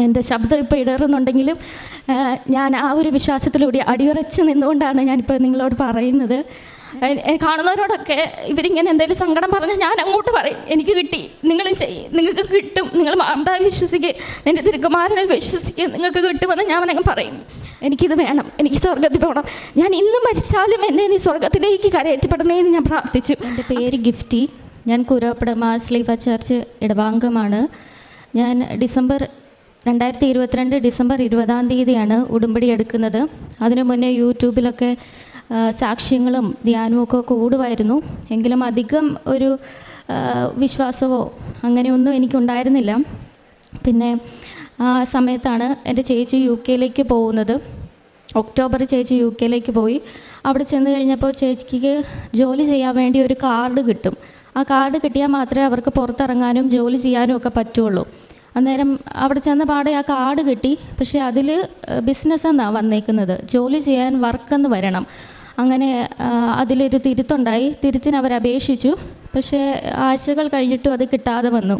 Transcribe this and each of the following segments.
എന്റെ ശബ്ദം ഇപ്പോൾ ഇടറുന്നുണ്ടെങ്കിലും ഞാൻ ആ ഒരു വിശ്വാസത്തിലൂടെ അടിയുറച്ച് നിന്നുകൊണ്ടാണ് ഞാനിപ്പോൾ നിങ്ങളോട് പറയുന്നത്. കാണുന്നവരോടൊക്കെ ഇവരിങ്ങനെ എന്തെങ്കിലും സങ്കടം പറഞ്ഞാൽ ഞാൻ അങ്ങോട്ട് പറയും എനിക്ക് കിട്ടി നിങ്ങളും ചെയ്യും നിങ്ങൾക്ക് കിട്ടും നിങ്ങൾ മാതാവിൽ വിശ്വസിക്കുക എന്റെ തിരുക്കുമാരനെ വിശ്വസിക്കുക നിങ്ങൾക്ക് കിട്ടുമെന്ന് ഞാൻ അങ്ങ് പറയും. എനിക്കിത് വേണം എനിക്ക് സ്വർഗത്തിൽ പോകണം. ഞാൻ ഇന്ന് മരിച്ചാലും എന്നെ നീ സ്വർഗത്തിലേക്ക് കരയേറ്റപ്പെടണേ എന്ന് ഞാൻ പ്രാർത്ഥിച്ചു. എന്റെ പേര് ഗിഫ്റ്റി. ഞാൻ കുരപ്പട മാസ്ലീഫ ചർച്ച് ഇടവാംഗമാണ്. ഞാൻ ഡിസംബർ രണ്ടായിരത്തി ഇരുപത്തിരണ്ട് ഡിസംബർ ഇരുപതാം തീയതിയാണ് ഉടുമ്പടി എടുക്കുന്നത്. അതിനു മുന്നേ യൂട്യൂബിലൊക്കെ സാക്ഷ്യങ്ങളും ധ്യാനവും ഒക്കെ കൂടുമായിരുന്നു. എങ്കിലും അധികം ഒരു വിശ്വാസമോ അങ്ങനെയൊന്നും എനിക്കുണ്ടായിരുന്നില്ല. പിന്നെ ആ സമയത്താണ് എന്റെ ചേച്ചി യു കെയിലേക്ക് പോകുന്നത്. ഒക്ടോബർ ചേച്ചി യു കെയിലേക്ക് പോയി. അവിടെ ചെന്ന് കഴിഞ്ഞപ്പോൾ ചേച്ചിക്ക് ജോലി ചെയ്യാൻ വേണ്ടി ഒരു കാർഡ് കിട്ടും. ആ കാർഡ് കിട്ടിയാൽ മാത്രമേ അവർക്ക് പുറത്തിറങ്ങാനും ജോലി ചെയ്യാനും ഒക്കെ പറ്റുള്ളൂ. അന്നേരം അവിടെ ചെന്ന പാടെ ആ കാർഡ് കിട്ടി. പക്ഷേ അതിൽ ബിസിനസ് എന്നാണ് വന്നേക്കുന്നത്. ജോലി ചെയ്യാൻ വർക്കെന്ന് വരണം. അങ്ങനെ അതിലൊരു തിരുത്തുണ്ടായി. തിരുത്തിന് അവർ അപേക്ഷിച്ചു. പക്ഷേ ആഴ്ചകൾ കഴിഞ്ഞിട്ടും അത് കിട്ടാതെ വന്നു.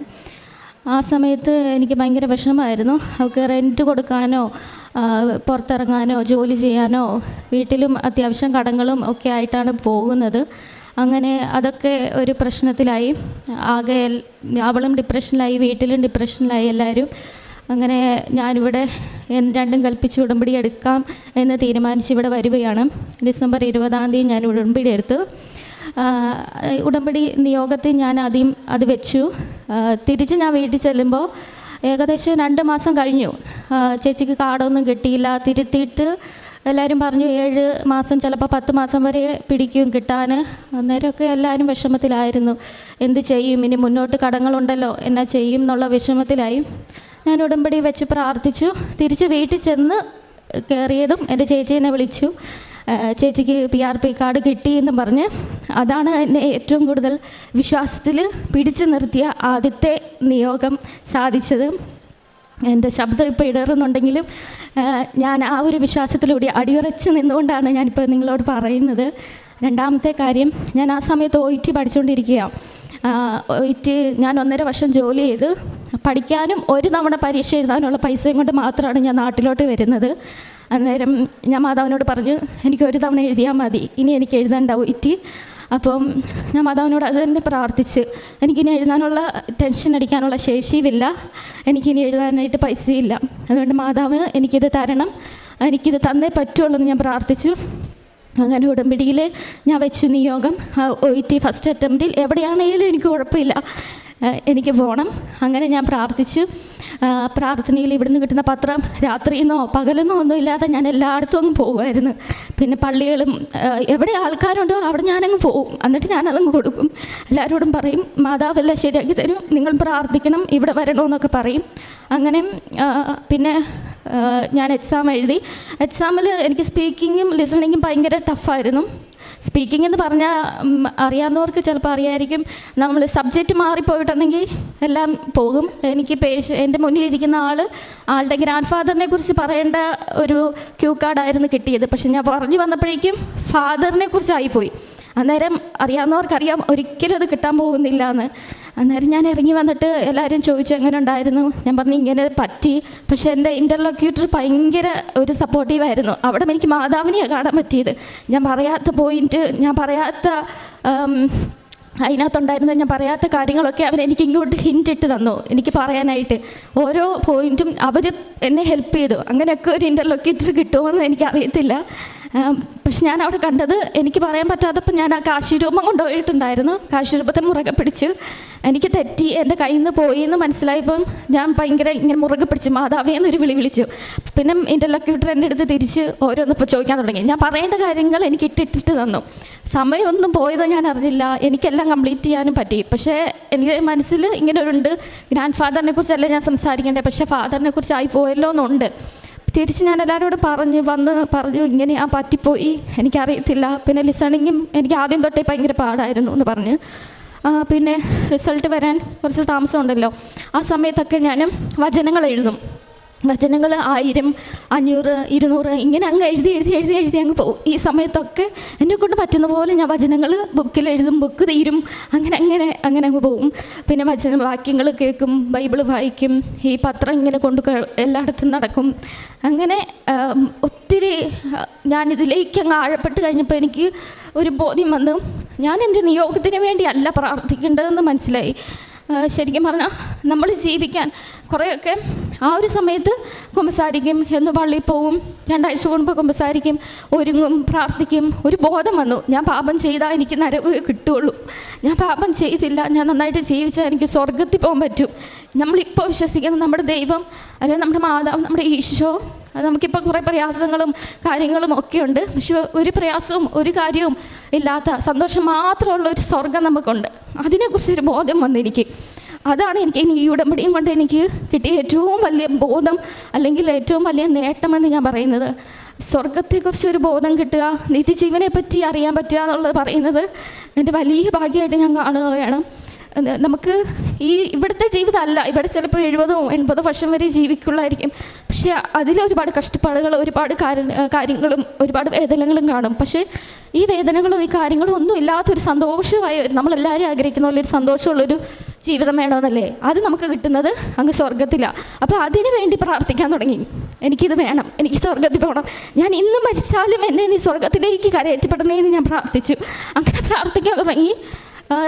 ആ സമയത്ത് എനിക്ക് ഭയങ്കര വിഷമമായിരുന്നു. അവൾക്ക് റെന്റ് കൊടുക്കാനോ പുറത്തിറങ്ങാനോ ജോലി ചെയ്യാനോ വീട്ടിലും അത്യാവശ്യം കടങ്ങളും ഒക്കെ ആയിട്ടാണ് പോകുന്നത്. അങ്ങനെ അതൊക്കെ ഒരു പ്രശ്നത്തിലായി. ആകെ അവളും ഡിപ്രഷനിലായി വീട്ടിലും ഡിപ്രഷനിലായി എല്ലാവരും അങ്ങനെ ഞാനിവിടെ രണ്ടും കൽപ്പിച്ച് ഉടമ്പടി എടുക്കാം എന്ന് തീരുമാനിച്ച് ഇവിടെ വരികയാണ്. ഡിസംബർ ഇരുപതാം തീയതി ഞാൻ ഉടമ്പടി എടുത്തു. ഉടമ്പടി നിയോഗത്തിൽ ഞാൻ ആദ്യം അത് വെച്ചു. തിരിച്ച് ഞാൻ വീട്ടിൽ ചെല്ലുമ്പോൾ ഏകദേശം രണ്ട് മാസം കഴിഞ്ഞു. ചേച്ചിക്ക് കാർഡൊന്നും കിട്ടിയില്ല. തിരുത്തിയിട്ട് എല്ലാവരും പറഞ്ഞു ഏഴ് മാസം ചിലപ്പോൾ പത്ത് മാസം വരെ പിടിക്കും കിട്ടാൻ അന്നേരമൊക്കെ എല്ലാവരും വിഷമത്തിലായിരുന്നു. എന്ത് ചെയ്യും? ഇനി മുന്നോട്ട് കടങ്ങളുണ്ടല്ലോ എന്നാ ചെയ്യും എന്നുള്ള വിഷമത്തിലായി. ഞാൻ ഉടമ്പടി വെച്ച് പ്രാർത്ഥിച്ചു. തിരിച്ച് വീട്ടിൽ ചെന്ന് കയറിയതും എന്റെ ചേച്ചീനെ വിളിച്ചു. ചേച്ചിക്ക് പി ആർ പി കാർഡ് കിട്ടി എന്ന് പറഞ്ഞ് അതാണ് എന്നെ ഏറ്റവും കൂടുതൽ വിശ്വാസത്തിൽ പിടിച്ചു നിർത്തിയ ആദ്യത്തെ നിയോഗം സാധിച്ചത്. എന്റെ ശബ്ദം ഇപ്പോൾ ഇടറുന്നുണ്ടെങ്കിലും ഞാൻ ആ ഒരു വിശ്വാസത്തിലൂടെ അടിയുറച്ച് നിന്നുകൊണ്ടാണ് ഞാനിപ്പോൾ നിങ്ങളോട് പറയുന്നത്. രണ്ടാമത്തെ കാര്യം ഞാൻ ആ സമയത്ത് ഒ ടി പഠിച്ചുകൊണ്ടിരിക്കുകയാണ് ഒ ടി ഞാൻ ഒന്നര വർഷം ജോലി ചെയ്ത് പഠിക്കാനും ഒരു തവണ പരീക്ഷ എഴുതാനുള്ള പൈസയും കൊണ്ട് മാത്രമാണ് ഞാൻ നാട്ടിലോട്ട് വരുന്നത്. അന്നേരം ഞാൻ മാതാവിനോട് പറഞ്ഞു എനിക്ക് ഒരു തവണ എഴുതിയാൽ മതി. ഇനി എനിക്ക് എഴുതേണ്ട ഒ ടി. അപ്പം ഞാൻ മാതാവിനോട് അത് തന്നെ പ്രാർത്ഥിച്ച് എനിക്കിനി എഴുതാനുള്ള ടെൻഷൻ അടിക്കാനുള്ള ശേഷിയുമില്ല. എനിക്കിനി എഴുതാനായിട്ട് പൈസയില്ല. അതുകൊണ്ട് മാതാവ് എനിക്കിത് തരണം. എനിക്കിത് തന്നേ പറ്റുള്ളൂ എന്ന് ഞാൻ പ്രാർത്ഥിച്ചു. അങ്ങനെ ഉടമ്പടിയിൽ ഞാൻ വെച്ചു നിയോഗം. ഒ ടി ഫസ്റ്റ് അറ്റംപ്റ്റിൽ എവിടെയാണെങ്കിലും എനിക്ക് കുഴപ്പമില്ല. എനിക്ക് പോകണം അങ്ങനെ ഞാൻ പ്രാർത്ഥിച്ചു. പ്രാർത്ഥനയിൽ ഇവിടുന്ന് കിട്ടുന്ന പത്രം രാത്രിയെന്നോ പകലെന്നോ ഒന്നും ഇല്ലാതെ ഞാൻ എല്ലായിടത്തും അങ്ങ് പോകുമായിരുന്നു. പിന്നെ പള്ളികളും എവിടെ ആൾക്കാരുണ്ടോ അവിടെ ഞാനങ്ങ് പോകും. എന്നിട്ട് ഞാനതങ്ങ് കൊടുക്കും. എല്ലാവരോടും പറയും മാതാവെല്ലാം ശരിയാക്കി തരും. നിങ്ങൾ പ്രാർത്ഥിക്കണം ഇവിടെ വരണമെന്നൊക്കെ പറയും. അങ്ങനെ പിന്നെ ഞാൻ എക്സാം എഴുതി. എക്സാമിൽ എനിക്ക് സ്പീക്കിങ്ങും ലിസണിങ്ങും ഭയങ്കര ടഫായിരുന്നു സ്പീക്കിംഗ് എന്ന് പറഞ്ഞാൽ അറിയാവുന്നവർക്ക് ചിലപ്പോൾ അറിയായിരിക്കും. നമ്മൾ സബ്ജക്റ്റ് മാറിപ്പോയിട്ടുണ്ടെങ്കിൽ എല്ലാം പോകും. എനിക്ക് പേഷ എന്റെ മുന്നിലിരിക്കുന്ന ആൾ ആളുടെ ഗ്രാൻഡ് ഫാദറിനെ കുറിച്ച് പറയേണ്ട ഒരു ക്യൂ കാർഡായിരുന്നു കിട്ടിയത്. പക്ഷെ ഞാൻ പറഞ്ഞു വന്നപ്പോഴേക്കും ഫാദറിനെ കുറിച്ചായിപ്പോയി. അന്നേരം അറിയാവുന്നവർക്കറിയാം ഒരിക്കലും അത് കിട്ടാൻ പോകുന്നില്ല എന്ന് അന്നേരം ഞാൻ ഇറങ്ങി വന്നിട്ട് എല്ലാവരും ചോദിച്ചു എങ്ങനെ ഉണ്ടായിരുന്നു ഞാൻ പറഞ്ഞു ഇങ്ങനെ പറ്റി. പക്ഷെ എന്റെ ഇന്റർലോക്യൂട്ടർ ഭയങ്കര ഒരു സപ്പോർട്ടീവായിരുന്നു അവിടെ എനിക്ക് മാതാവിനെയാണ് കാണാൻ പറ്റിയത്. ഞാൻ പറയാത്ത പോയിന്റ് ഞാൻ പറയാത്ത അതിനകത്തുണ്ടായിരുന്ന ഞാൻ പറയാത്ത കാര്യങ്ങളൊക്കെ അവൻ എനിക്ക് ഇങ്ങോട്ട് ഹിന്റ് ഇട്ട് തന്നു. എനിക്ക് പറയാനായിട്ട്. ഓരോ പോയിന്റും അവർ എന്നെ ഹെൽപ്പ് ചെയ്തു. അങ്ങനെയൊക്കെ ഒരു ഇന്റർലൊക്കേറ്റർ കിട്ടുമോയെന്ന് എനിക്കറിയത്തില്ല. ആം, പക്ഷെ ഞാൻ അവിടെ കണ്ടത് എനിക്ക് പറയാൻ പറ്റാത്തപ്പോൾ ഞാൻ ആ കാശിരൂപം കൊണ്ടുപോയിട്ടുണ്ടായിരുന്നു. കാശിരൂപത്തെ മുറുകെ പിടിച്ച് എനിക്ക് തെറ്റി എന്റെ കയ്യിൽ നിന്ന് പോയി എന്ന് മനസ്സിലായപ്പം ഞാൻ ഭയങ്കര ഇങ്ങനെ മുറുകെ പിടിച്ച് മാതാവേ എന്നൊരു വിളി വിളിച്ചു. പിന്നെ ഇന്റർലോക്യൂട്ടർ എന്റെ അടുത്ത് തിരിച്ച് ഓരോന്നിപ്പോൾ ചോദിക്കാൻ തുടങ്ങി. ഞാൻ പറയേണ്ട കാര്യങ്ങൾ എനിക്ക് ഇട്ടിട്ടിട്ട് തന്നു. സമയമൊന്നും പോയത് ഞാൻ അറിഞ്ഞില്ല. എനിക്കെല്ലാം കംപ്ലീറ്റ് ചെയ്യാനും പറ്റി. പക്ഷേ എനിക്ക് മനസ്സിൽ ഇങ്ങനെ ഒരുണ്ട് ഗ്രാൻഡ് ഫാദറിനെ കുറിച്ചല്ല ഞാൻ സംസാരിക്കേണ്ടത്? പക്ഷേ ഫാദറിനെ കുറിച്ച് ആയി പോയല്ലോ എന്നുണ്ട് തിരിച്ച് ഞാൻ എല്ലാവരോടും പറഞ്ഞ് വന്ന് പറഞ്ഞു ഇങ്ങനെ ആ പറ്റിപ്പോയി. എനിക്കറിയത്തില്ല. പിന്നെ ലിസണിങ്ങും എനിക്ക് ആദ്യം തൊട്ടേ ഭയങ്കര പാടായിരുന്നു എന്ന് പറഞ്ഞ്. പിന്നെ റിസൾട്ട് വരാൻ കുറച്ച് താമസമുണ്ടല്ലോ. ആ സമയത്തൊക്കെ ഞാൻ വചനങ്ങൾ എഴുതും. വചനങ്ങൾ ആയിരം അഞ്ഞൂറ് ഇരുന്നൂറ് ഇങ്ങനെ അങ്ങ് എഴുതി എഴുതി എഴുതി എഴുതി അങ്ങ് പോകും. ഈ സമയത്തൊക്കെ എന്നെ കൊണ്ട് പറ്റുന്ന പോലെ ഞാൻ വചനങ്ങൾ ബുക്കിൽ എഴുതും ബുക്ക് തീരും. അങ്ങനെ അങ്ങനെ അങ്ങനെ അങ്ങ് പോകും. പിന്നെ വചന വാക്യങ്ങൾ കേൾക്കും ബൈബിൾ വായിക്കും ഈ പത്രം ഇങ്ങനെ കൊണ്ട് എല്ലായിടത്തും നടക്കും. അങ്ങനെ ഒത്തിരി ഞാനിതിലേക്ക് അങ്ങ് ആഴപ്പെട്ട് കഴിഞ്ഞപ്പോൾ എനിക്ക് ഒരു ബോധ്യം വന്നു. ഞാൻ എന്റെ നിയോഗത്തിന് വേണ്ടിയല്ല പ്രാർത്ഥിക്കേണ്ടതെന്ന് മനസ്സിലായി. ശരിക്കും പറഞ്ഞാൽ നമ്മൾ ജീവിക്കാൻ കുറേയൊക്കെ ആ ഒരു സമയത്ത് കുമ്പസാരിക്കും എന്ന് പള്ളിയിൽ പോവും. രണ്ടാഴ്ച കൂടുമ്പോൾ കുമ്പസാരിക്കും ഒരുങ്ങും പ്രാർത്ഥിക്കും. ഒരു ബോധം വന്നു. ഞാൻ പാപം ചെയ്താൽ എനിക്ക് നരവ് കിട്ടുള്ളൂ. ഞാൻ പാപം ചെയ്തില്ല. ഞാൻ നന്നായിട്ട് ജീവിച്ചാൽ എനിക്ക് സ്വർഗത്തിൽ പോകാൻ പറ്റും. നമ്മളിപ്പോൾ വിശ്വസിക്കുന്ന നമ്മുടെ ദൈവം അല്ലെങ്കിൽ നമ്മുടെ മാതാവ് നമ്മുടെ ഈശോ അത് നമുക്കിപ്പോൾ കുറേ പ്രയാസങ്ങളും കാര്യങ്ങളും ഒക്കെ ഉണ്ട്. പക്ഷെ ഒരു പ്രയാസവും ഒരു കാര്യവും ഇല്ലാത്ത സന്തോഷം മാത്രമുള്ള ഒരു സ്വർഗം നമുക്കുണ്ട്. അതിനെക്കുറിച്ച് ഒരു ബോധം വന്നെനിക്ക് അതാണ് എനിക്ക് ഇനി ഈ ഉടമ്പടിയും കൊണ്ട് എനിക്ക് കിട്ടിയ ഏറ്റവും വലിയ ബോധം അല്ലെങ്കിൽ ഏറ്റവും വലിയ നേട്ടമെന്ന് ഞാൻ പറയുന്നത്. സ്വർഗത്തെക്കുറിച്ച് ഒരു ബോധം കിട്ടുക നിത്യജീവനെ പറ്റി അറിയാൻ പറ്റുക എന്നുള്ളത് പറയുന്നത് എന്റെ വലിയ ഭാഗ്യമായിട്ട് ഞാൻ കാണുകയാണ്. നമുക്ക് ഈ ഇവിടുത്തെ ജീവിതമല്ല. ഇവിടെ ചിലപ്പോൾ എഴുപതോ എൺപതോ വർഷം വരെ ജീവിക്കുള്ളായിരിക്കും. പക്ഷേ അതിൽ ഒരുപാട് കഷ്ടപ്പാടുകൾ ഒരുപാട് കാര്യങ്ങളും ഒരുപാട് വേദനകളും കാണും. പക്ഷേ ഈ വേദനകളും ഈ കാര്യങ്ങളും ഒന്നും ഇല്ലാത്തൊരു സന്തോഷമായ നമ്മളെല്ലാവരും ആഗ്രഹിക്കുന്ന പോലെ ഒരു സന്തോഷമുള്ളൊരു ജീവിതം വേണമെന്നല്ലേ? അത് നമുക്ക് കിട്ടുന്നത് അങ്ങ് സ്വർഗത്തിലാണ് അപ്പോൾ അതിനു വേണ്ടി പ്രാർത്ഥിക്കാൻ തുടങ്ങി. എനിക്കിത് വേണം. എനിക്ക് സ്വർഗത്തിൽ പോകണം. ഞാൻ ഇന്ന് മരിച്ചാലും എന്നെ നീ സ്വർഗത്തിലേക്ക് കരയറ്റപ്പെടണേ എന്ന് ഞാൻ പ്രാർത്ഥിച്ചു. അങ്ങനെ പ്രാർത്ഥിക്കാൻ തുടങ്ങി.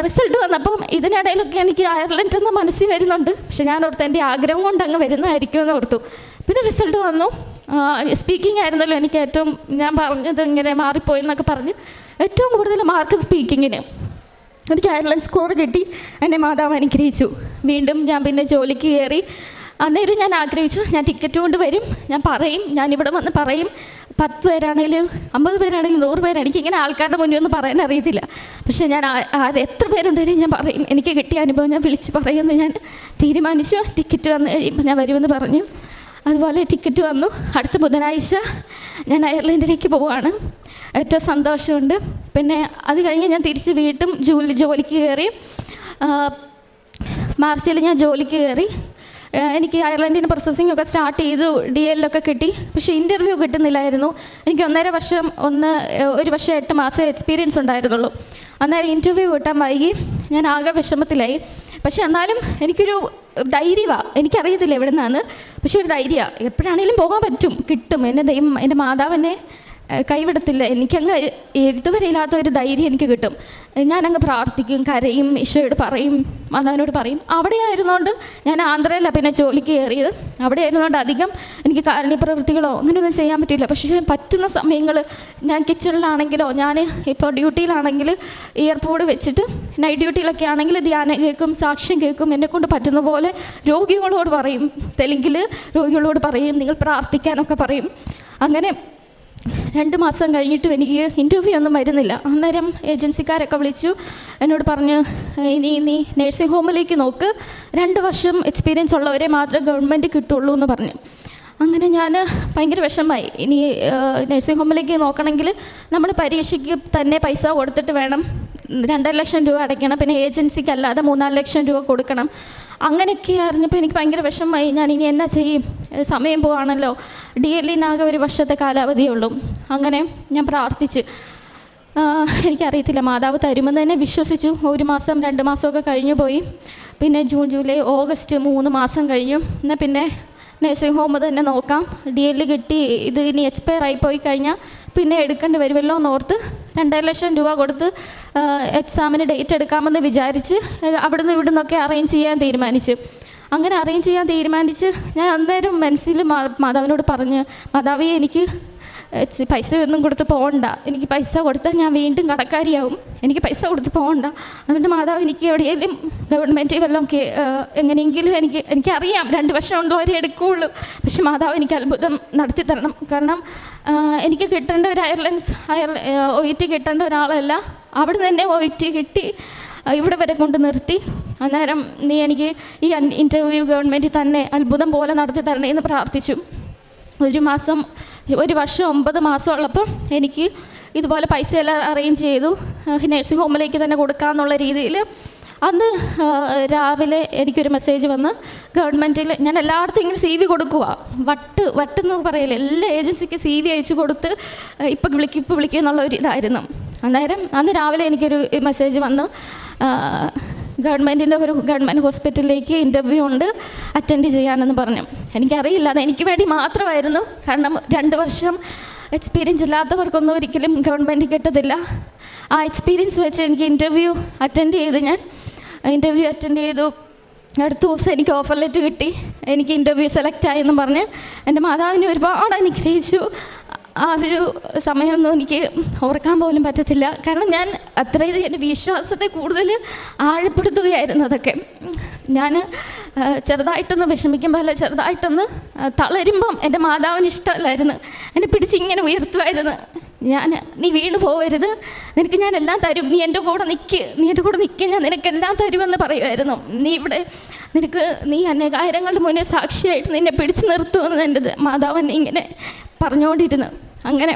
റിസൾട്ട് വന്നപ്പം ഇതിനിടയിലൊക്കെ എനിക്ക് അയർലൻഡ് എന്ന മനസ്സിൽ വരുന്നുണ്ട്. പക്ഷെ ഞാൻ ഓർത്ത് എന്റെ ആഗ്രഹം കൊണ്ട് അങ്ങ് വരുന്നതായിരിക്കും എന്ന് ഓർത്തു. പിന്നെ റിസൾട്ട് വന്നു. സ്പീക്കിംഗ് ആയിരുന്നല്ലോ എനിക്ക് ഏറ്റവും ഞാൻ പറഞ്ഞത് ഇങ്ങനെ മാറിപ്പോയി എന്നൊക്കെ പറഞ്ഞ്. ഏറ്റവും കൂടുതൽ മാർക്ക് സ്പീക്കിങ്ങിന് എനിക്ക് അയർലൻഡ് സ്കോർ കിട്ടി. എന്റെ മാതാവ് അനുഗ്രഹിച്ചു. വീണ്ടും ഞാൻ പിന്നെ ജോലിക്ക് കയറി. അന്നേരം ഞാൻ ആഗ്രഹിച്ചു ഞാൻ ടിക്കറ്റ് കൊണ്ട് വരും. ഞാൻ പറയും ഞാൻ ഇവിടെ വന്ന് പറയും. പത്ത് പേരാണെങ്കിലും അമ്പത് പേരാണെങ്കിലും നൂറ് പേരാണ് എനിക്ക് ഇങ്ങനെ ആൾക്കാരുടെ മുന്നിൽ ഒന്നും പറയാൻ അറിയത്തില്ല. പക്ഷേ ഞാൻ ആര് എത്ര പേരുണ്ടെങ്കിലും ഞാൻ പറയും. എനിക്ക് കിട്ടിയ അനുഭവം ഞാൻ വിളിച്ച് പറയുമെന്ന് ഞാൻ തീരുമാനിച്ചു. ടിക്കറ്റ് വന്നു കഴിയുമ്പോൾ ഞാൻ വരുമെന്ന് പറഞ്ഞു. അതുപോലെ ടിക്കറ്റ് വന്നു. അടുത്ത ബുധനാഴ്ച ഞാൻ അയർലൻഡിലേക്ക് പോവുകയാണ് ഏറ്റവും സന്തോഷമുണ്ട്. പിന്നെ അത് കഴിഞ്ഞ് ഞാൻ തിരിച്ച് വീട്ടും ജോലി ജോലിക്ക് കയറി. മാർച്ചിൽ ഞാൻ ജോലിക്ക് കയറി. എനിക്ക് അയർലൻഡിന് പ്രോസസ്സിംഗ് ഒക്കെ സ്റ്റാർട്ട് ചെയ്തു ഡി എല്ലൊക്കെ കിട്ടി. പക്ഷേ ഇന്റർവ്യൂ കിട്ടുന്നില്ലായിരുന്നു. എനിക്ക് ഒന്നര വർഷം ഒന്ന് ഒരു വർഷം എട്ട് മാസം എക്സ്പീരിയൻസ് ഉണ്ടായിരുന്നുള്ളൂ. അന്നേരം ഇന്റർവ്യൂ കിട്ടാൻ വൈകി. ഞാൻ ആകെ വിഷമത്തിലായി. പക്ഷെ എന്നാലും എനിക്കൊരു ധൈര്യമാണ് എനിക്കറിയത്തില്ല എവിടെ നിന്നാണ് പക്ഷെ ഒരു ധൈര്യമാണ് എപ്പോഴാണെങ്കിലും പോകാൻ പറ്റും. കിട്ടും. എന്റെ ദൈവം എന്റെ മാതാവിനെ കൈവിടത്തില്ല. എനിക്കങ്ങ് ഇതുവരെ ഇല്ലാത്ത ഒരു ധൈര്യം എനിക്ക് കിട്ടും. ഞാനങ്ങ് പ്രാർത്ഥിക്കും കരയും ഈശോയോട് പറയും മാതാവിനോട് പറയും. അവിടെ ആയിരുന്നുകൊണ്ട് ഞാൻ ആന്ധ്രയിലാണ് പിന്നെ ജോലിക്ക് കയറിയത്. അവിടെ ആയിരുന്നുകൊണ്ട് അധികം എനിക്ക് കാരുണ്യപ്രവൃത്തികളോ അങ്ങനെയൊന്നും ചെയ്യാൻ പറ്റില്ല പക്ഷേ പറ്റുന്ന സമയങ്ങൾ ഞാൻ കിച്ചണിലാണെങ്കിലോ ഞാൻ ഇപ്പോൾ ഡ്യൂട്ടിയിലാണെങ്കിൽ ഇയർപോഡ് വെച്ചിട്ട് നൈറ്റ് ഡ്യൂട്ടിയിലൊക്കെ ആണെങ്കിൽ ധ്യാനം കേൾക്കും സാക്ഷ്യം കേൾക്കും എന്നെ കൊണ്ട് പറ്റുന്ന പോലെ രോഗികളോട് പറയും. തെലുങ്കിൽ രോഗികളോട് പറയും നിങ്ങൾ പ്രാർത്ഥിക്കാനൊക്കെ പറയും. അങ്ങനെ രണ്ട് മാസം കഴിഞ്ഞിട്ടും എനിക്ക് ഇന്റർവ്യൂ ഒന്നും വരുന്നില്ല. അന്നേരം ഏജൻസിക്കാരൊക്കെ വിളിച്ചു. എന്നോട് പറഞ്ഞ് ഇനി നീ നേഴ്സിംഗ് ഹോമിലേക്ക് നോക്ക്. രണ്ട് വർഷം എക്സ്പീരിയൻസ് ഉള്ളവരെ മാത്രമേ ഗവൺമെന്റ് കിട്ടുള്ളൂ എന്ന് പറഞ്ഞു. അങ്ങനെ ഞാൻ ഭയങ്കര വിഷമമായി. ഇനി നഴ്സിംഗ് ഹോമിലേക്ക് നോക്കണമെങ്കിൽ നമ്മൾ പരീക്ഷയ്ക്ക് തന്നെ പൈസ കൊടുത്തിട്ട് വേണം. രണ്ടര ലക്ഷം രൂപ അടയ്ക്കണം. പിന്നെ ഏജൻസിക്ക് അല്ലാതെ മൂന്നാൽ ലക്ഷം രൂപ കൊടുക്കണം. അങ്ങനെയൊക്കെ അറിഞ്ഞപ്പോൾ എനിക്ക് ഭയങ്കര വിഷമമായി. ഞാൻ ഇനി എന്നാ ചെയ്യും? സമയം പോവാണല്ലോ. ഡി എല്ലിനാകെ ഒരു വർഷത്തെ കാലാവധിയേ ഉള്ളൂ അങ്ങനെ ഞാൻ പ്രാർത്ഥിച്ച്. എനിക്കറിയത്തില്ല. മാതാവ് തരുമെന്ന് തന്നെ വിശ്വസിച്ചു. ഒരു മാസം രണ്ട് മാസമൊക്കെ കഴിഞ്ഞു പോയി പിന്നെ ജൂൺ ജൂലൈ ഓഗസ്റ്റ് മൂന്ന് മാസം കഴിഞ്ഞു. എന്നാൽ പിന്നെ നഴ്സിംഗ് ഹോം തന്നെ നോക്കാം. ഡി എൽ കിട്ടി ഇത് ഇനി എക്സ്പയർ ആയി പോയി കഴിഞ്ഞാൽ പിന്നെ എടുക്കേണ്ടി വരുമല്ലോ എന്നോർത്ത് രണ്ടര ലക്ഷം രൂപ കൊടുത്ത് എക്സാമിന് ഡേറ്റ് എടുക്കാമെന്ന് വിചാരിച്ച് അവിടുന്ന് അവിടുന്ന് ഇവിടുന്നൊക്കെ അറേഞ്ച് ചെയ്യാൻ തീരുമാനിച്ചു. അങ്ങനെ അറേഞ്ച് ചെയ്യാൻ തീരുമാനിച്ച് ഞാൻ അന്നേരം മനസ്സിൽ മാതാവിനോട് പറഞ്ഞ് മാതാവേ എനിക്ക് പൈസ ഒന്നും കൊടുത്ത് പോകണ്ട എനിക്ക് പൈസ കൊടുത്താൽ ഞാൻ വീണ്ടും കടക്കാരിയാവും. എനിക്ക് പൈസ കൊടുത്ത് പോകണ്ട അതുകൊണ്ട് മാതാവ് എനിക്ക് എവിടെയെങ്കിലും ഗവൺമെന്റ് വല്ലതും എങ്ങനെയെങ്കിലും എനിക്ക് എനിക്കറിയാം. രണ്ട് വർഷം ഉള്ളവരെ എടുക്കുകയുള്ളൂ പക്ഷെ മാതാവ് എനിക്ക് അത്ഭുതം നടത്തി തരണം. കാരണം എനിക്ക് കിട്ടേണ്ട ഒരു അയർലൻസ് അയർ ഒ ടി കിട്ടേണ്ട ഒരാളല്ല. അവിടെ നിന്ന് തന്നെ ഒ ടി കിട്ടി. ഇവിടെ വരെ കൊണ്ട് നിർത്തി. അന്നേരം നീ എനിക്ക് ഈ ഇന്റർവ്യൂ ഗവൺമെന്റ് തന്നെ അത്ഭുതം പോലെ നടത്തി തരണേ എന്ന് പ്രാർത്ഥിച്ചു. ഒരു മാസം ഒരു വർഷം ഒമ്പത് മാസം ഉള്ളപ്പം എനിക്ക് ഇതുപോലെ പൈസ എല്ലാം അറേഞ്ച് ചെയ്തു. നഴ്സിംഗ് ഹോമിലേക്ക് തന്നെ കൊടുക്കാമെന്നുള്ള രീതിയിൽ അന്ന് രാവിലെ എനിക്കൊരു മെസ്സേജ് വന്ന് ഗവൺമെന്റിൽ ഞാൻ എല്ലായിടത്തും ഇങ്ങനെ സി വി കൊടുക്കുക വട്ട് വട്ടെന്ന് പറയില്ല എല്ലാ ഏജൻസിക്കും സി വി അയച്ചു കൊടുത്ത് ഇപ്പം വിളിക്കും ഇപ്പം വിളിക്കും എന്നുള്ള ഒരു ഇതായിരുന്നു. അന്നേരം അന്ന് രാവിലെ എനിക്കൊരു മെസ്സേജ് വന്നു ഗവൺമെന്റിന്റെ ഒരു ഗവൺമെന്റ് ഹോസ്പിറ്റലിലേക്ക് ഇന്റർവ്യൂ ഉണ്ട്. അറ്റൻഡ് ചെയ്യാനെന്ന് പറഞ്ഞു. എനിക്കറിയില്ല. അത് എനിക്ക് വേണ്ടി മാത്രമായിരുന്നു. കാരണം രണ്ട് വർഷം എക്സ്പീരിയൻസ് ഇല്ലാത്തവർക്കൊന്നും ഒരിക്കലും ഗവൺമെന്റ് കിട്ടത്തില്ല. ആ എക്സ്പീരിയൻസ് വെച്ച് എനിക്ക് ഇന്റർവ്യൂ അറ്റൻഡ് ചെയ്ത് ഞാൻ. ഇന്റർവ്യൂ അറ്റൻഡ് ചെയ്തു. അടുത്ത ദിവസം എനിക്ക് ഓഫർ ലെറ്റ് കിട്ടി. എനിക്ക് ഇന്റർവ്യൂ സെലക്ട് ആയെന്ന് പറഞ്ഞ് എന്റെ മാതാവിനെ ഒരുപാട് അനുഗ്രഹിച്ചു. ആ ഒരു സമയമൊന്നും എനിക്ക് ഓർക്കാൻ പോലും പറ്റത്തില്ല. കാരണം ഞാൻ അത്രയും എന്റെ വിശ്വാസത്തെ കൂടുതൽ ആഴപ്പെടുത്തുകയായിരുന്നു അതൊക്കെ. ഞാൻ ചെറുതായിട്ടൊന്ന് വിഷമിക്കുമ്പോൾ അല്ല ചെറുതായിട്ടൊന്ന് തളരുമ്പം എന്റെ മാതാവിന് ഇഷ്ടമല്ലായിരുന്നു. എന്നെ പിടിച്ച് ഇങ്ങനെ ഉയർത്തുമായിരുന്നു. ഞാൻ നീ വീണ് പോവരുത്. നിനക്ക് ഞാൻ എല്ലാം തരും. നീ എന്റെ കൂടെ നിൽക്ക് നീ എന്റെ കൂടെ നിൽക്കുക ഞാൻ നിനക്കെല്ലാം തരുമെന്ന് പറയുമായിരുന്നു. നീ ഇവിടെ നിനക്ക് നീ അനേകായിരങ്ങളുടെ മുന്നേ സാക്ഷിയായിട്ട് നിന്നെ പിടിച്ചു നിർത്തുമെന്ന് എന്റെ മാതാവ് എന്നെ ഇങ്ങനെ പറഞ്ഞുകൊണ്ടിരുന്നു. അങ്ങനെ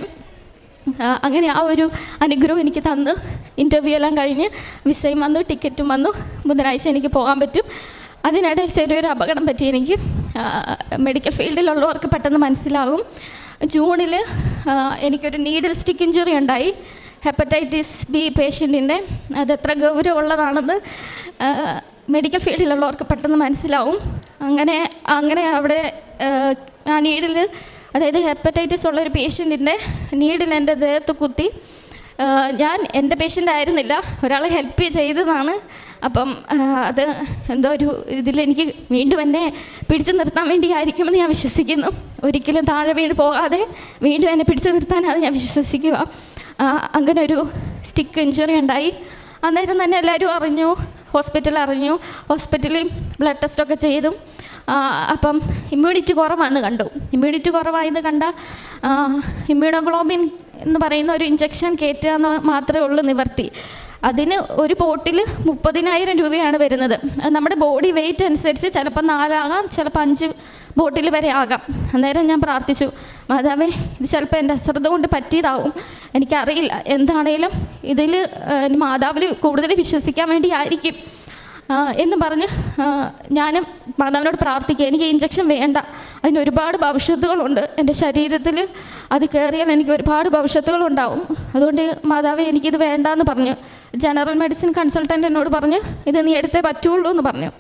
അങ്ങനെ ആ ഒരു അനുഗ്രഹം എനിക്ക് തന്ന്. ഇന്റർവ്യൂ എല്ലാം കഴിഞ്ഞ് വിസയും വന്നു ടിക്കറ്റും വന്നു. ബുധനാഴ്ച എനിക്ക് പോകാൻ പറ്റും. അതിനിടയിൽ ചെറിയൊരു അപകടം പറ്റി എനിക്ക്. മെഡിക്കൽ ഫീൽഡിലുള്ളവർക്ക് പെട്ടെന്ന് മനസ്സിലാകും. ജൂണിൽ എനിക്കൊരു നീഡിൽ സ്റ്റിക്ക് ഇഞ്ചുറി ഉണ്ടായി. ഹെപ്പറ്റൈറ്റിസ് ബി പേഷ്യന്റിന്റെ അത് എത്ര ഗൗരവമുള്ളതാണെന്ന് മെഡിക്കൽ ഫീൽഡിലുള്ളവർക്ക് പെട്ടെന്ന് മനസ്സിലാവും. അങ്ങനെ അങ്ങനെ അവിടെ ആ നീഡിൽ അതായത് ഹെപ്പറ്റൈറ്റിസ് ഉള്ള ഒരു പേഷ്യന്റിന്റെ നീഡിൽ എന്റെ ദേഹത്ത് കുത്തി. ഞാൻ എന്റെ പേഷ്യന്റ് ആയിരുന്നില്ല. ഒരാളെ ഹെൽപ്പ് ചെയ്തതാണ്. അപ്പം അത് എന്തോ ഒരു ഇതിലെനിക്ക് വീണ്ടും എന്നെ പിടിച്ചു നിർത്താൻ വേണ്ടി ആയിരിക്കുമെന്ന് ഞാൻ വിശ്വസിക്കുന്നു. ഒരിക്കലും താഴെ വീണ് പോകാതെ വീണ്ടും എന്നെ പിടിച്ചു നിർത്താനാണ് ഞാൻ വിശ്വസിക്കുക. അങ്ങനെ ഒരു സ്റ്റിക്ക് ഇഞ്ചുറി ഉണ്ടായി. അന്നേരം തന്നെ എല്ലാവരും അറിഞ്ഞു ഹോസ്പിറ്റലിൽ അറിഞ്ഞു. ഹോസ്പിറ്റലിൽ ബ്ലഡ് ടെസ്റ്റൊക്കെ ചെയ്തും. അപ്പം ഇമ്മ്യൂണിറ്റി കുറവാണെന്ന് കണ്ടു. ഇമ്മ്യൂണിറ്റി കുറവായെന്ന് കണ്ട ഇമ്മ്യൂണോഗ്ലോബിൻ എന്ന് പറയുന്ന ഒരു ഇഞ്ചക്ഷൻ കയറ്റുക എന്ന് മാത്രമേ ഉള്ളൂ നിവർത്തി. അതിന് ഒരു പോട്ടിൽ മുപ്പതിനായിരം രൂപയാണ് വരുന്നത്. നമ്മുടെ ബോഡി വെയിറ്റ് അനുസരിച്ച് ചിലപ്പോൾ നാലാകാം ചിലപ്പോൾ അഞ്ച് ബോട്ടിൽ വരെ ആകാം. അന്നേരം ഞാൻ പ്രാർത്ഥിച്ചു മാതാവേ ഇത് ചിലപ്പോൾ എന്റെ അശ്രദ്ധ കൊണ്ട് പറ്റിയതാവും. എനിക്കറിയില്ല എന്താണേലും ഇതിൽ മാതാവിൽ കൂടുതൽ വിശ്വസിക്കാൻ വേണ്ടി ആയിരിക്കും എന്ന് പറഞ്ഞ് ഞാനും മാതാവിനോട് പ്രാർത്ഥിക്കുക. എനിക്ക് ഇഞ്ചക്ഷൻ വേണ്ട. അതിന് ഒരുപാട് ഭവിഷ്യത്തുകളുണ്ട്. എന്റെ ശരീരത്തിൽ അത് കയറിയാൽ എനിക്ക് ഒരുപാട് ഭവിഷ്യത്തുകളുണ്ടാവും. അതുകൊണ്ട് മാതാവ് എനിക്കിത് വേണ്ടാന്ന് പറഞ്ഞു. ജനറൽ മെഡിസിൻ കൺസൾട്ടന്റ് എന്നോട് പറഞ്ഞ് ഇത് നീ എടുത്തേ പറ്റുള്ളൂ എന്ന് പറഞ്ഞു.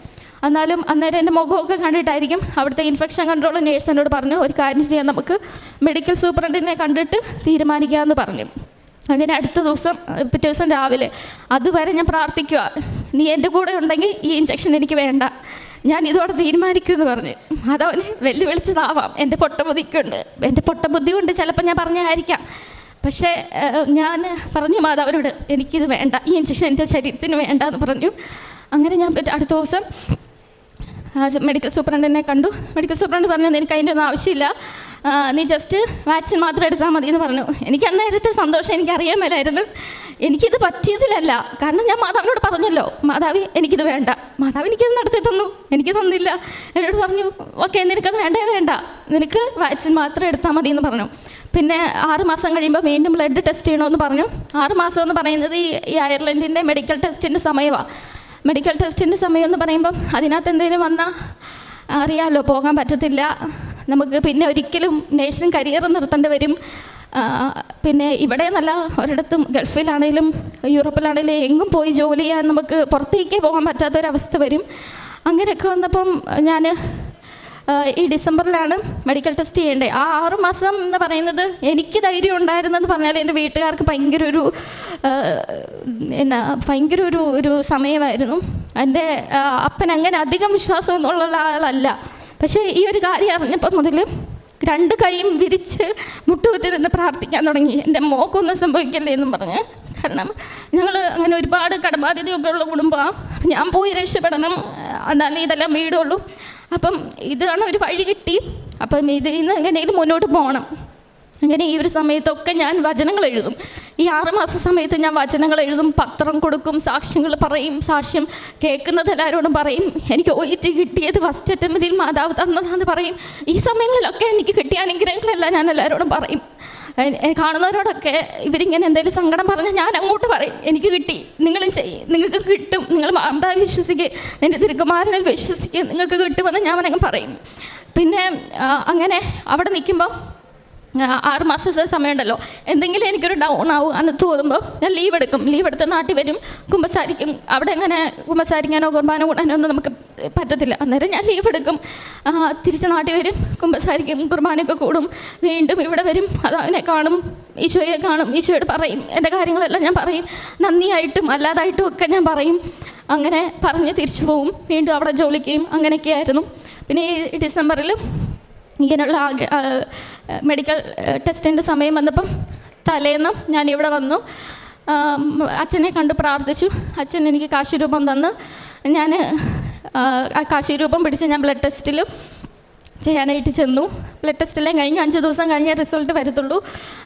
എന്നാലും അന്നേരം എന്റെ മുഖമൊക്കെ കണ്ടിട്ടായിരിക്കും അവിടുത്തെ ഇൻഫെക്ഷൻ കൺട്രോൾ നേഴ്സ് എന്നോട് പറഞ്ഞു ഒരു കാര്യം ചെയ്യാൻ നമുക്ക് മെഡിക്കൽ സൂപ്രണ്ടിനെ കണ്ടിട്ട് തീരുമാനിക്കാമെന്ന് പറഞ്ഞു. അങ്ങനെ അടുത്ത ദിവസം പിറ്റേ ദിവസം രാവിലെ അതുവരെ ഞാൻ പ്രാർത്ഥിക്കുക നീ എന്റെ കൂടെ ഉണ്ടെങ്കിൽ ഈ ഇഞ്ചക്ഷൻ എനിക്ക് വേണ്ട. ഞാൻ ഇതോടെ തീരുമാനിക്കുമെന്ന് പറഞ്ഞ്. മാധവന് വെല്ലുവിളിച്ചതാവാം. എന്റെ പൊട്ടബുദ്ധിക്കുണ്ട്. എന്റെ പൊട്ടബുദ്ധി കൊണ്ട് ചിലപ്പോൾ ഞാൻ പറഞ്ഞായിരിക്കാം പക്ഷേ ഞാൻ പറഞ്ഞു മാധവനോട് എനിക്കിത് വേണ്ട. ഈ ഇഞ്ചക്ഷൻ എന്റെ ശരീരത്തിന് വേണ്ട എന്ന് പറഞ്ഞു. അങ്ങനെ ഞാൻ അടുത്ത ദിവസം മെഡിക്കൽ സൂപ്രണ്ടിനെ കണ്ടു. മെഡിക്കൽ സൂപ്രണ്ട് പറഞ്ഞത് എനിക്ക് അതിന്റെ ഒന്നും ആവശ്യമില്ല. നീ ജസ്റ്റ് വാക്സിൻ മാത്രം എടുത്താൽ മതി എന്ന് പറഞ്ഞു. എനിക്ക് അന്നേരത്തെ സന്തോഷം എനിക്ക് അറിയാൻ മേലായിരുന്നു എനിക്കിത് പറ്റിയതിലല്ല. കാരണം ഞാൻ മാതാവിനോട് പറഞ്ഞല്ലോ മാതാവി എനിക്കിത് വേണ്ട. മാതാവ് എനിക്കത് നടത്തി തന്നു. എനിക്ക് തന്നില്ല. എന്നോട് പറഞ്ഞു ഓക്കെ നിനക്കത് വേണ്ടേ വേണ്ട. നിനക്ക് വാക്സിൻ മാത്രം എടുത്താൽ മതി എന്ന് പറഞ്ഞു. പിന്നെ ആറ് മാസം കഴിയുമ്പോൾ വീണ്ടും ബ്ലഡ് ടെസ്റ്റ് ചെയ്യണമെന്ന് പറഞ്ഞു. ആറ് മാസം എന്ന് പറയുന്നത് ഈ ഈ അയർലൻഡിന്റെ മെഡിക്കൽ ടെസ്റ്റിന്റെ സമയമാണ് മെഡിക്കൽ ടെസ്റ്റിന്റെ സമയം എന്ന് പറയുമ്പം അതിനകത്ത് എന്തെങ്കിലും വന്നാൽ അറിയാമല്ലോ പോകാൻ പറ്റത്തില്ല. നമുക്ക് പിന്നെ ഒരിക്കലും നേഴ്സിംഗ് കരിയർ നിർത്തേണ്ടി വരും. പിന്നെ ഇവിടെ നല്ല ഒരിടത്തും ഗൾഫിലാണേലും യൂറോപ്പിലാണേലും എങ്ങും പോയി ജോലി ചെയ്യാൻ നമുക്ക് പുറത്തേക്ക് പോകാൻ പറ്റാത്തൊരവസ്ഥ വരും. അങ്ങനെയൊക്കെ വന്നപ്പം ഞാൻ ഈ ഡിസംബറിലാണ് മെഡിക്കൽ ടെസ്റ്റ് ചെയ്യേണ്ടത് ആ ആറ് മാസം എന്ന് പറയുന്നത് എനിക്ക് ധൈര്യം ഉണ്ടായിരുന്നെന്ന് പറഞ്ഞാൽ എന്റെ വീട്ടുകാർക്ക് ഭയങ്കര ഒരു എന്നാ ഭയങ്കര ഒരു ഒരു സമയമായിരുന്നു. എന്റെ അപ്പൻ അങ്ങനെ അധികം വിശ്വാസമൊന്നുള്ള ആളല്ല പക്ഷേ ഈ ഒരു കാര്യം അറിഞ്ഞപ്പോൾ മുതൽ രണ്ട് കൈയും വിരിച്ച് മുട്ടുകുത്തി നിന്ന് പ്രാർത്ഥിക്കാൻ തുടങ്ങി. എന്റെ മോക്കൊന്നും സംഭവിക്കല്ലേ എന്നും പറഞ്ഞ്. കാരണം ഞങ്ങൾ അങ്ങനെ ഒരുപാട് കടബാധ്യതയൊക്കെ ഉള്ള കുടുംബമാണ് ഞാൻ പോയി രക്ഷപ്പെടണം. എന്നാലേ ഇതെല്ലാം വീടുള്ളൂ. അപ്പം ഇതാണ് ഒരു വഴി കിട്ടി. അപ്പം ഇതിൽ നിന്ന് എങ്ങനെയെങ്കിലും മുന്നോട്ട് പോകണം. അങ്ങനെ ഈ ഒരു സമയത്തൊക്കെ ഞാൻ വചനങ്ങൾ എഴുതും. ഈ ആറുമാസ സമയത്ത് ഞാൻ വചനങ്ങൾ എഴുതും പത്രം കൊടുക്കും സാക്ഷ്യങ്ങൾ പറയും സാക്ഷ്യം കേൾക്കുന്നത് എല്ലാവരോടും പറയും. എനിക്ക് ഒ ടി കിട്ടിയത് ഫസ്റ്റ് അറ്റംപ്റ്റിൽ മാതാവ് തന്നതാന്ന് പറയും. ഈ സമയങ്ങളിലൊക്കെ എനിക്ക് കിട്ടിയ അനുഗ്രഹങ്ങളെല്ലാം ഞാൻ എല്ലാവരോടും പറയും. കാണുന്നവരോടൊക്കെ ഇവരിങ്ങനെ എന്തെങ്കിലും സങ്കടം പറഞ്ഞാൽ ഞാൻ അങ്ങോട്ട് പറയും. എനിക്ക് കിട്ടി നിങ്ങളും ചെയ്യും നിങ്ങൾക്ക് കിട്ടും നിങ്ങൾ മാതാവ് വിശ്വസിക്കുക നിന്റെ തിരുക്കുമാരനെ വിശ്വസിക്കുക നിങ്ങൾക്ക് കിട്ടുമെന്ന് ഞാൻ പറയും. പിന്നെ അങ്ങനെ അവിടെ നിൽക്കുമ്പോൾ ആറ് മാസത്തെ സമയമുണ്ടല്ലോ. എന്തെങ്കിലും എനിക്കൊരു ഡൗൺ ആവും എന്ന് തോന്നുമ്പോൾ ഞാൻ ലീവ് എടുക്കും. ലീവ് എടുത്ത് നാട്ടിൽ വരും. കുമ്പസാരിക്കും. അവിടെ അങ്ങനെ കുമ്പസാരിക്കാനോ കുർബാന കൂടാനോ ഒന്നും നമുക്ക് പറ്റത്തില്ല. അന്നേരം ഞാൻ ലീവ് എടുക്കും. തിരിച്ച് നാട്ടിൽ വരും. കുമ്പസാരിക്കും. കുർബാനയൊക്കെ കൂടും. വീണ്ടും ഇവിടെ വരും. അത് കാണും. ഈശോയെ കാണും. ഈശോയോട് പറയും. എന്റെ കാര്യങ്ങളെല്ലാം ഞാൻ പറയും. നന്ദിയായിട്ടും അല്ലാതായിട്ടും ഒക്കെ ഞാൻ പറയും. അങ്ങനെ പറഞ്ഞ് തിരിച്ചു പോവും. വീണ്ടും അവിടെ ജോലിക്കും അങ്ങനെയൊക്കെയായിരുന്നു. പിന്നെ ഈ ഡിസംബറിൽ ഇങ്ങനെയുള്ള മെഡിക്കൽ ടെസ്റ്റിന്റെ സമയം വന്നപ്പം തലേന്ന് ഞാൻ ഇവിടെ വന്നു അച്ഛനെ കണ്ട് പ്രാർത്ഥിച്ചു. അച്ഛൻ എനിക്ക് കാശിരൂപം തന്ന്. ഞാൻ ആ കാശിരൂപം പിടിച്ച് ഞാൻ ബ്ലഡ് ടെസ്റ്റിൽ ചെയ്യാനായിട്ട് ചെന്നു. ബ്ലഡ് ടെസ്റ്റെല്ലാം കഴിഞ്ഞ് അഞ്ച് ദിവസം കഴിഞ്ഞേ റിസൾട്ട് വരത്തുള്ളൂ.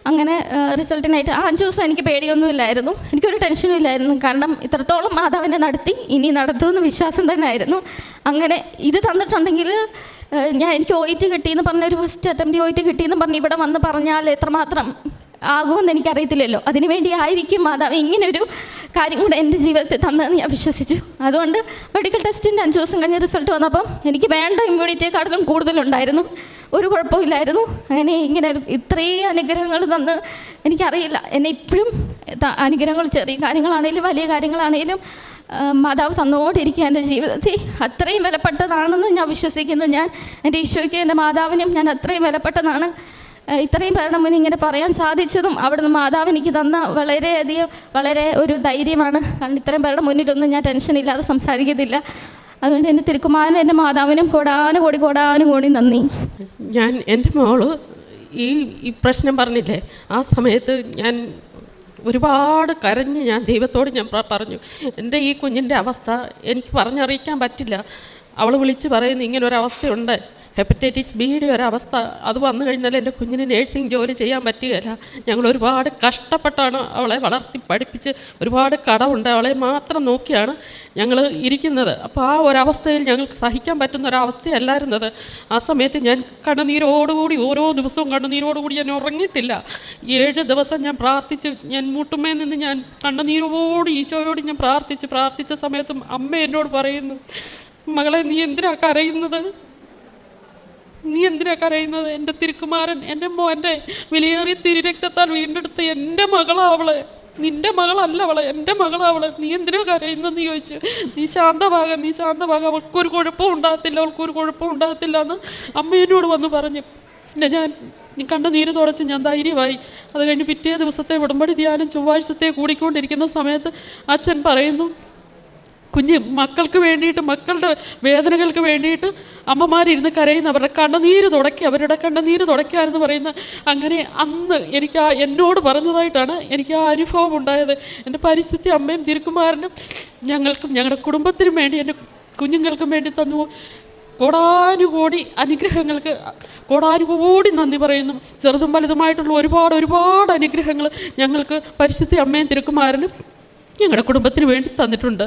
അങ്ങനെ റിസൾട്ടിനായിട്ട് ആ അഞ്ച് ദിവസം എനിക്ക് പേടിയൊന്നുമില്ലായിരുന്നു. എനിക്കൊരു ടെൻഷനും ഇല്ലായിരുന്നു. കാരണം ഇത്രത്തോളം മാതാവിനെ നടത്തി ഇനി നടത്തുമെന്ന് വിശ്വാസം തന്നെ ആയിരുന്നു അങ്ങനെ ഇത് തന്നിട്ടുണ്ടെങ്കിൽ ഞാൻ എനിക്ക് ഓയിറ്റ് കിട്ടിയെന്ന് പറഞ്ഞ ഒരു ഫസ്റ്റ് അറ്റംപ്റ്റ് ഓയിറ്റ് കിട്ടിയെന്ന് പറഞ്ഞ് ഇവിടെ വന്ന് പറഞ്ഞാൽ എത്രമാത്രം ആകുമെന്ന് എനിക്കറിയത്തില്ലല്ലോ. അതിനുവേണ്ടി ആയിരിക്കും മാതാവ് ഇങ്ങനൊരു കാര്യം കൂടെ എന്റെ ജീവിതത്തിൽ തന്നതെന്ന് ഞാൻ വിശ്വസിച്ചു. അതുകൊണ്ട് മെഡിക്കൽ ടെസ്റ്റിന്റെ അഞ്ച് ദിവസം കഴിഞ്ഞ് റിസൾട്ട് വന്നപ്പം എനിക്ക് വേണ്ട ഇമ്മ്യൂണിറ്റിയെക്കാട്ടിലും കൂടുതലുണ്ടായിരുന്നു. ഒരു കുഴപ്പമില്ലായിരുന്നു. അങ്ങനെ ഇങ്ങനെ ഇത്രയും അനുഗ്രഹങ്ങൾ തന്ന് എനിക്കറിയില്ല. എന്നെ ഇപ്പോഴും അനുഗ്രഹങ്ങൾ ചെറിയ കാര്യങ്ങളാണേലും വലിയ കാര്യങ്ങളാണേലും മാതാവ് തന്നുകൊണ്ടിരിക്കുക എന്റെ ജീവിതത്തിൽ. അത്രയും വിലപ്പെട്ടതാണെന്ന് ഞാൻ വിശ്വസിക്കുന്നു. ഞാൻ എന്റെ ഈശോയ്ക്ക് എന്റെ മാതാവിനും ഞാൻ അത്രയും വിലപ്പെട്ടതാണ്. ഇത്രയും പേരുടെ മുന്നിൽ ഇങ്ങനെ പറയാൻ സാധിച്ചതും അവിടുന്ന് മാതാവ് എനിക്ക് തന്ന വളരെയധികം വളരെ ഒരു ധൈര്യമാണ്. കാരണം ഇത്രയും പേരുടെ മുന്നിലൊന്നും ഞാൻ ടെൻഷൻ ഇല്ലാതെ സംസാരിക്കത്തില്ല അതുകൊണ്ട് എന്റെ തിരുക്കുമാരനും എന്റെ മാതാവിനും കോടാനുകോടി കൂടി നന്ദി. ഞാൻ എന്റെ മോൾ ഈ ഈ പ്രശ്നം പറഞ്ഞില്ലേ? ആ സമയത്ത് ഞാൻ ഒരുപാട് കരഞ്ഞ് ഞാൻ ദൈവത്തോട് ഞാൻ പറഞ്ഞു എന്റെ ഈ കുഞ്ഞിന്റെ അവസ്ഥ എനിക്ക് പറഞ്ഞറിയിക്കാൻ പറ്റില്ല. അവൾ വിളിച്ച് പറയുന്നു ഇങ്ങനൊരവസ്ഥയുണ്ട്. ഹെപ്പറ്റൈറ്റിസ് ബിയുടെ ഒരവസ്ഥ. അത് വന്നു കഴിഞ്ഞാൽ എന്റെ കുഞ്ഞിന് നേഴ്സിംഗ് ജോലി ചെയ്യാൻ പറ്റുകയില്ല. ഞങ്ങൾ ഒരുപാട് കഷ്ടപ്പെട്ടാണ് അവളെ വളർത്തി പഠിപ്പിച്ച് ഒരുപാട് കടമുണ്ട് അവളെ മാത്രം നോക്കിയാണ് ഞങ്ങൾ ഇരിക്കുന്നത്. അപ്പോൾ ആ ഒരവസ്ഥയിൽ ഞങ്ങൾക്ക് സഹിക്കാൻ പറ്റുന്ന ഒരവസ്ഥയല്ലായിരുന്നത്. ആ സമയത്ത് ഞാൻ കണ്ണുനീരോടുകൂടി ഓരോ ദിവസവും കണ്ണുനീരോടുകൂടി ഞാൻ ഉറങ്ങിയിട്ടില്ല. ഏഴ് ദിവസം ഞാൻ പ്രാർത്ഥിച്ച് ഞാൻ മുട്ടുമേ നിന്ന് ഞാൻ കണ്ണുനീരോട് ഈശോയോട് ഞാൻ പ്രാർത്ഥിച്ച് പ്രാർത്ഥിച്ച സമയത്തും അമ്മ എന്നോട് പറയുന്നു മകളെ നീ എന്തിനാ കരയുന്നത്? നീ എന്തിനാ കരയുന്നത്? എന്റെ തിരുക്കുമാരൻ എന്റെ മോന്റെ വിലയേറിയ തിരുരക്തത്താൽ വീണ്ടെടുത്ത എന്റെ മകളാവൾ. നിന്റെ മകളല്ല അവളെ എന്റെ മകളാ അവൾ നീ എന്തിനാ കരയുന്നതെന്ന് ചോദിച്ചു. നീ ശാന്തമാക നീ ശാന്തമാകാം. അവൾക്കൊരു കുഴപ്പവും ഉണ്ടാകത്തില്ല അവൾക്കൊരു കുഴപ്പവും ഉണ്ടാകത്തില്ല എന്ന് അമ്മേനോട് വന്ന് പറഞ്ഞു. പിന്നെ ഞാൻ കണ്ട നീര് തുടച്ച് ഞാൻ ധൈര്യമായി. അത് കഴിഞ്ഞ് പിറ്റേ ദിവസത്തെ ഉടമ്പടി ധ്യാനം ചൊവ്വാഴ്ചത്തെ കൂടിക്കൊണ്ടിരിക്കുന്ന സമയത്ത് അച്ഛൻ പറയുന്നു കുഞ്ഞ് മക്കൾക്ക് വേണ്ടിയിട്ട് മക്കളുടെ വേദനകൾക്ക് വേണ്ടിയിട്ട് അമ്മമാരിരുന്ന് കരയുന്ന അവരുടെ കണ്ണുനീര് തുടക്കി അവരുടെ കണ്ണുനീര് തുടയ്ക്കാമെന്ന് പറയുന്ന അങ്ങനെ അന്ന് എനിക്ക് ആ എന്നോട് പറഞ്ഞതായിട്ടാണ് എനിക്ക് ആ അനുഭവം ഉണ്ടായത്. എന്റെ പരിശുദ്ധി അമ്മയും തിരുക്കുമാരനും ഞങ്ങൾക്കും ഞങ്ങളുടെ കുടുംബത്തിനും വേണ്ടി എന്റെ കുഞ്ഞുങ്ങൾക്കും വേണ്ടി തന്നു. കോടാനുകോടി അനുഗ്രഹങ്ങൾക്ക് കോടാനുകോടി നന്ദി പറയുന്നു. ചെറുതും വലുതുമായിട്ടുള്ള ഒരുപാട് ഒരുപാട് അനുഗ്രഹങ്ങൾ ഞങ്ങൾക്ക് പരിശുദ്ധി അമ്മയും തിരുക്കുമാരനും ഞങ്ങളുടെ കുടുംബത്തിന് വേണ്ടി തന്നിട്ടുണ്ട്.